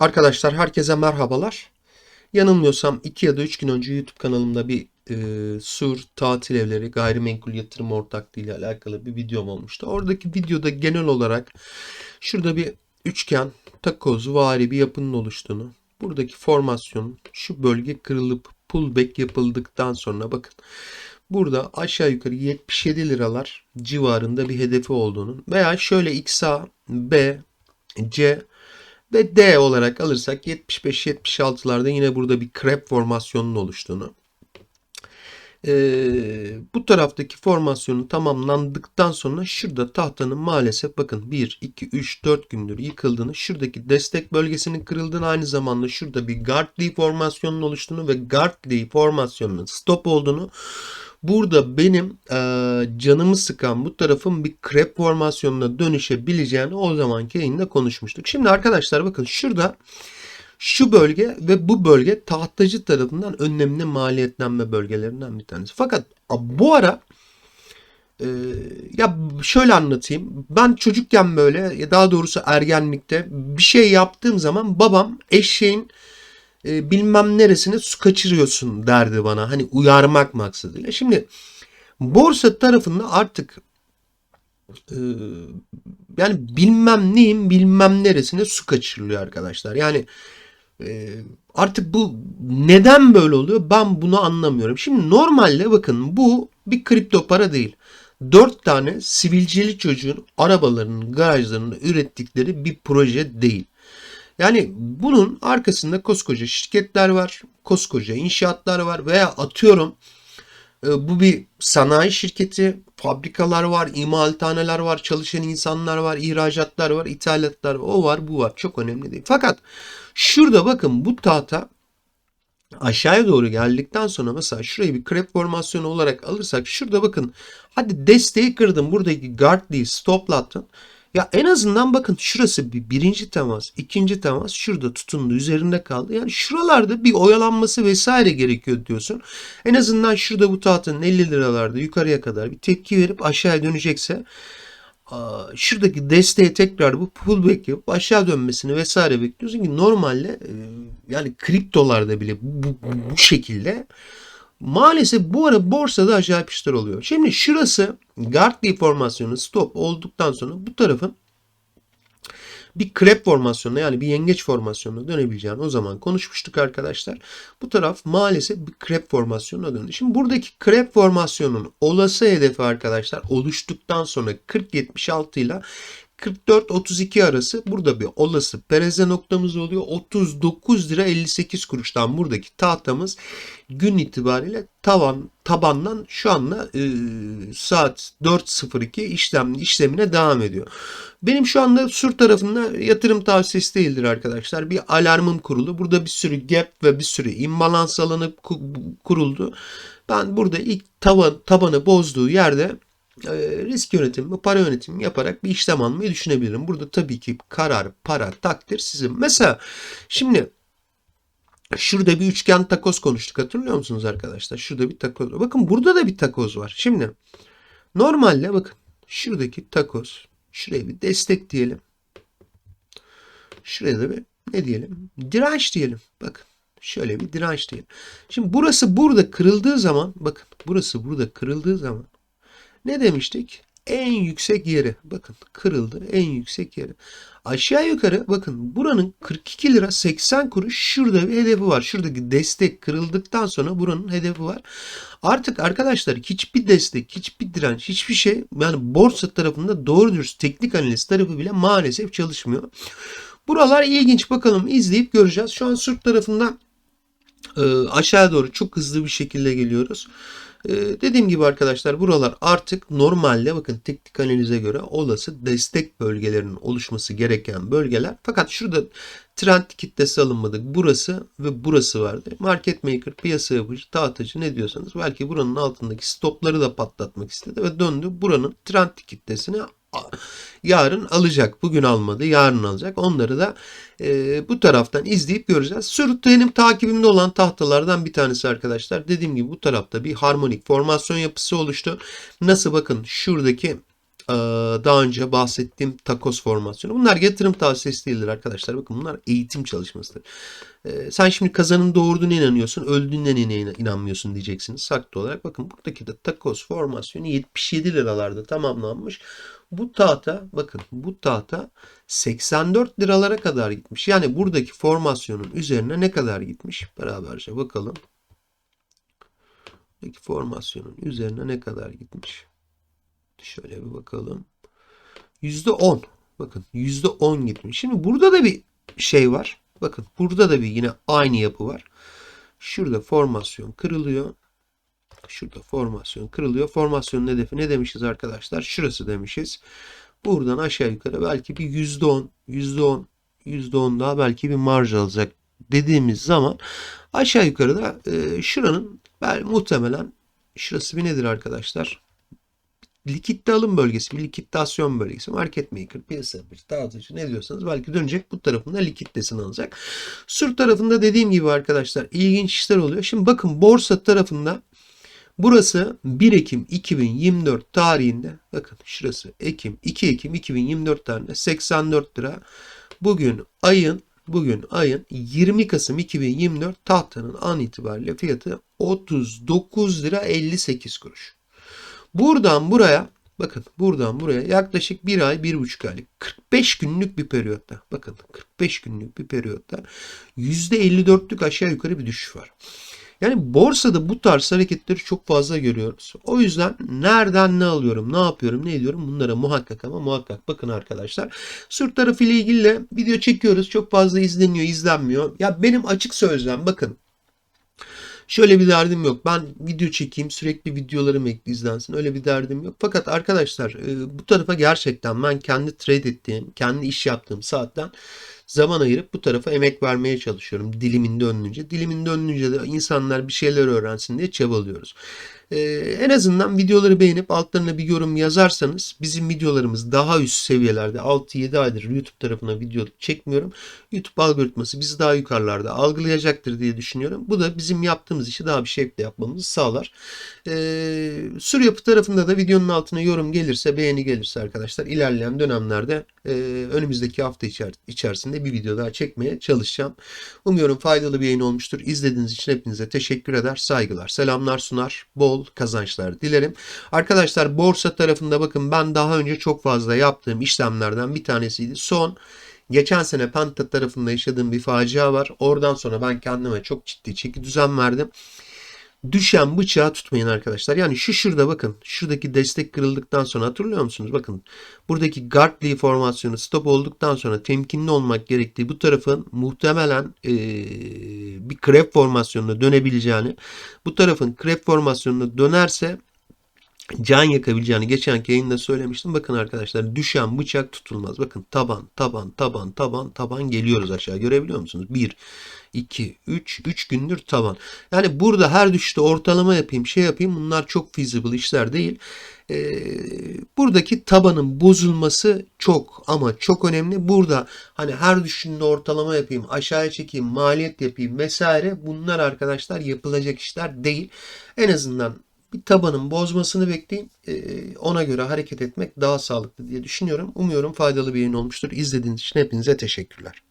Arkadaşlar herkese merhabalar. Yanılmıyorsam 2 ya da 3 gün önce YouTube kanalımda bir e, sur, tatil evleri, gayrimenkul yatırım ortaklığı ile alakalı bir videom olmuştu. Oradaki videoda genel olarak şurada bir üçgen, takoz, vari bir yapının oluştuğunu, buradaki formasyonun şu bölge kırılıp pullback yapıldıktan sonra bakın burada aşağı yukarı 77 liralar civarında bir hedefi olduğunu veya şöyle XA, B, C ve D olarak alırsak 75-76'larda yine burada bir krep formasyonunun oluştuğunu. Ee, bu taraftaki formasyonu tamamlandıktan sonra şurada tahtanın maalesef bakın 1, 2, 3, 4 gündür yıkıldığını, şuradaki destek bölgesinin kırıldığını aynı zamanda şurada bir Gartley formasyonunun oluştuğunu ve Gartley formasyonunun stop olduğunu Burada benim e, canımı sıkan bu tarafın bir krep formasyonuna dönüşebileceğini o zamanki yayında konuşmuştuk. Şimdi arkadaşlar bakın şurada şu bölge ve bu bölge tahtacı tarafından önlemli maliyetlenme bölgelerinden bir tanesi. Fakat bu ara e, ya şöyle anlatayım. Ben çocukken böyle daha doğrusu ergenlikte bir şey yaptığım zaman babam eşeğin e, bilmem neresine su kaçırıyorsun derdi bana. Hani uyarmak maksadıyla. Şimdi borsa tarafında artık e, yani bilmem neyim bilmem neresine su kaçırılıyor arkadaşlar. Yani e, artık bu neden böyle oluyor ben bunu anlamıyorum. Şimdi normalde bakın bu bir kripto para değil. Dört tane sivilceli çocuğun arabalarının garajlarında ürettikleri bir proje değil. Yani bunun arkasında koskoca şirketler var, koskoca inşaatlar var veya atıyorum e, bu bir sanayi şirketi, fabrikalar var, imalathaneler var, çalışan insanlar var, ihracatlar var, ithalatlar var, o var, bu var. Çok önemli değil. Fakat şurada bakın bu tahta aşağıya doğru geldikten sonra mesela şurayı bir krep formasyonu olarak alırsak şurada bakın hadi desteği kırdım buradaki guardlayı stoplattın. Ya en azından bakın şurası bir birinci temas, ikinci temas şurada tutundu, üzerinde kaldı. Yani şuralarda bir oyalanması vesaire gerekiyor diyorsun. En azından şurada bu tahtın 50 liralarda yukarıya kadar bir tepki verip aşağıya dönecekse şuradaki desteğe tekrar bu pullback yapıp aşağı dönmesini vesaire bekliyorsun ki normalde e, yani kriptolarda bile bu, bu, bu şekilde Maalesef bu ara borsada acayip işler oluyor. Şimdi şurası Gartley formasyonu stop olduktan sonra bu tarafın bir krep formasyonuna yani bir yengeç formasyonuna dönebileceğini o zaman konuşmuştuk arkadaşlar. Bu taraf maalesef bir krep formasyonuna döndü. Şimdi buradaki krep formasyonun olası hedefi arkadaşlar oluştuktan sonra 40-76 ile 44-32 arası burada bir olası pereze noktamız oluyor. 39 lira 58 kuruştan buradaki tahtamız gün itibariyle tavan tabandan şu anda e, saat 4.02 işlem işlemine devam ediyor. Benim şu anda sur tarafında yatırım tavsiyesi değildir arkadaşlar. Bir alarmım kurulu. Burada bir sürü gap ve bir sürü imbalans alanı kuruldu. Ben burada ilk tavan tabanı bozduğu yerde risk yönetimi, para yönetimi yaparak bir işlem almayı düşünebilirim. Burada tabii ki karar, para, takdir sizin. Mesela şimdi şurada bir üçgen takoz konuştuk hatırlıyor musunuz arkadaşlar? Şurada bir takoz var. Bakın burada da bir takoz var. Şimdi normalde bakın şuradaki takoz şuraya bir destek diyelim. Şuraya da bir ne diyelim? Direnç diyelim. Bakın şöyle bir direnç diyelim. Şimdi burası burada kırıldığı zaman bakın burası burada kırıldığı zaman ne demiştik? En yüksek yeri. Bakın kırıldı. En yüksek yeri. Aşağı yukarı bakın buranın 42 lira 80 kuruş şurada bir hedefi var. Şuradaki destek kırıldıktan sonra buranın hedefi var. Artık arkadaşlar hiçbir destek, hiçbir direnç, hiçbir şey yani borsa tarafında doğru dürüst teknik analiz tarafı bile maalesef çalışmıyor. Buralar ilginç. Bakalım izleyip göreceğiz. Şu an Surp tarafında e, aşağı doğru çok hızlı bir şekilde geliyoruz. Ee, dediğim gibi arkadaşlar buralar artık normalde bakın teknik analize göre olası destek bölgelerinin oluşması gereken bölgeler. Fakat şurada trend kitlesi alınmadık. Burası ve burası vardı. Market maker, piyasa yapıcı, dağıtıcı ne diyorsanız belki buranın altındaki stopları da patlatmak istedi ve döndü buranın trend kitlesini yarın alacak. Bugün almadı, yarın alacak. Onları da e, bu taraftan izleyip göreceğiz. Sürüt benim takibimde olan tahtalardan bir tanesi arkadaşlar. Dediğim gibi bu tarafta bir harmonik formasyon yapısı oluştu. Nasıl bakın şuradaki daha önce bahsettiğim takos formasyonu. Bunlar yatırım tavsiyesi değildir arkadaşlar. Bakın bunlar eğitim çalışmasıdır. Ee, sen şimdi kazanın doğurduğuna inanıyorsun, öldüğünden inan- inanmıyorsun diyeceksiniz haklı olarak. Bakın buradaki de takos formasyonu 77 liralarda tamamlanmış. Bu tahta bakın bu tahta 84 liralara kadar gitmiş. Yani buradaki formasyonun üzerine ne kadar gitmiş? Beraberce bakalım. Buradaki formasyonun üzerine ne kadar gitmiş? Şöyle bir bakalım. %10. Bakın %10 gitmiş. Şimdi burada da bir şey var. Bakın burada da bir yine aynı yapı var. Şurada formasyon kırılıyor. Şurada formasyon kırılıyor. Formasyonun hedefi ne demişiz arkadaşlar? Şurası demişiz. Buradan aşağı yukarı belki bir %10, %10, %10 daha belki bir marj alacak dediğimiz zaman aşağı yukarı da e, şuranın ben muhtemelen şurası bir nedir arkadaşlar? Likitte alım bölgesi, bir likidasyon bölgesi, market maker, piyasa yapıcı, dağıtıcı ne diyorsanız belki dönecek bu tarafında likiddesini alacak. Sur tarafında dediğim gibi arkadaşlar ilginç işler oluyor. Şimdi bakın borsa tarafında burası 1 Ekim 2024 tarihinde bakın şurası Ekim 2 Ekim 2024 tarihinde 84 lira. Bugün ayın bugün ayın 20 Kasım 2024 tahtanın an itibariyle fiyatı 39 lira 58 kuruş. Buradan buraya bakın buradan buraya yaklaşık bir ay bir buçuk aylık 45 günlük bir periyotta bakın 45 günlük bir periyotta %54'lük aşağı yukarı bir düşüş var. Yani borsada bu tarz hareketleri çok fazla görüyoruz. O yüzden nereden ne alıyorum, ne yapıyorum, ne ediyorum bunlara muhakkak ama muhakkak bakın arkadaşlar. Sur tarafı ile ilgili de video çekiyoruz. Çok fazla izleniyor, izlenmiyor. Ya benim açık sözlem bakın Şöyle bir derdim yok. Ben video çekeyim sürekli videolarım izlensin. Öyle bir derdim yok. Fakat arkadaşlar e, bu tarafa gerçekten ben kendi trade ettiğim, kendi iş yaptığım saatten zaman ayırıp bu tarafa emek vermeye çalışıyorum. Dilimin döndüğünce. Dilimin döndüğünce de insanlar bir şeyler öğrensin diye çabalıyoruz. Ee, en azından videoları beğenip altlarına bir yorum yazarsanız bizim videolarımız daha üst seviyelerde 6-7 aydır YouTube tarafına video çekmiyorum. YouTube algoritması bizi daha yukarılarda algılayacaktır diye düşünüyorum. Bu da bizim yaptığımız işi daha bir şekilde yapmamızı sağlar. Ee, Sur yapı tarafında da videonun altına yorum gelirse beğeni gelirse arkadaşlar ilerleyen dönemlerde e, önümüzdeki hafta içer içerisinde bir video daha çekmeye çalışacağım. Umuyorum faydalı bir yayın olmuştur. İzlediğiniz için hepinize teşekkür eder. Saygılar, selamlar sunar. Bol kazançlar dilerim. Arkadaşlar borsa tarafında bakın ben daha önce çok fazla yaptığım işlemlerden bir tanesiydi. Son Geçen sene Penta tarafında yaşadığım bir facia var. Oradan sonra ben kendime çok ciddi çeki düzen verdim. Düşen bıçağı tutmayın arkadaşlar. Yani şu şurada bakın. Şuradaki destek kırıldıktan sonra hatırlıyor musunuz? Bakın buradaki Gartley formasyonu stop olduktan sonra temkinli olmak gerektiği bu tarafın muhtemelen ee, bir krep formasyonuna dönebileceğini bu tarafın krep formasyonuna dönerse can yakabileceğini geçen yayında söylemiştim. Bakın arkadaşlar düşen bıçak tutulmaz. Bakın taban, taban, taban, taban, taban geliyoruz aşağı. Görebiliyor musunuz? 1, 2, 3, 3 gündür taban. Yani burada her düşüşte ortalama yapayım, şey yapayım. Bunlar çok feasible işler değil. Ee, buradaki tabanın bozulması çok ama çok önemli. Burada hani her düşünde ortalama yapayım, aşağıya çekeyim, maliyet yapayım vesaire. Bunlar arkadaşlar yapılacak işler değil. En azından bir tabanın bozmasını bekleyin. Ee, ona göre hareket etmek daha sağlıklı diye düşünüyorum. Umuyorum faydalı bir yayın olmuştur. İzlediğiniz için hepinize teşekkürler.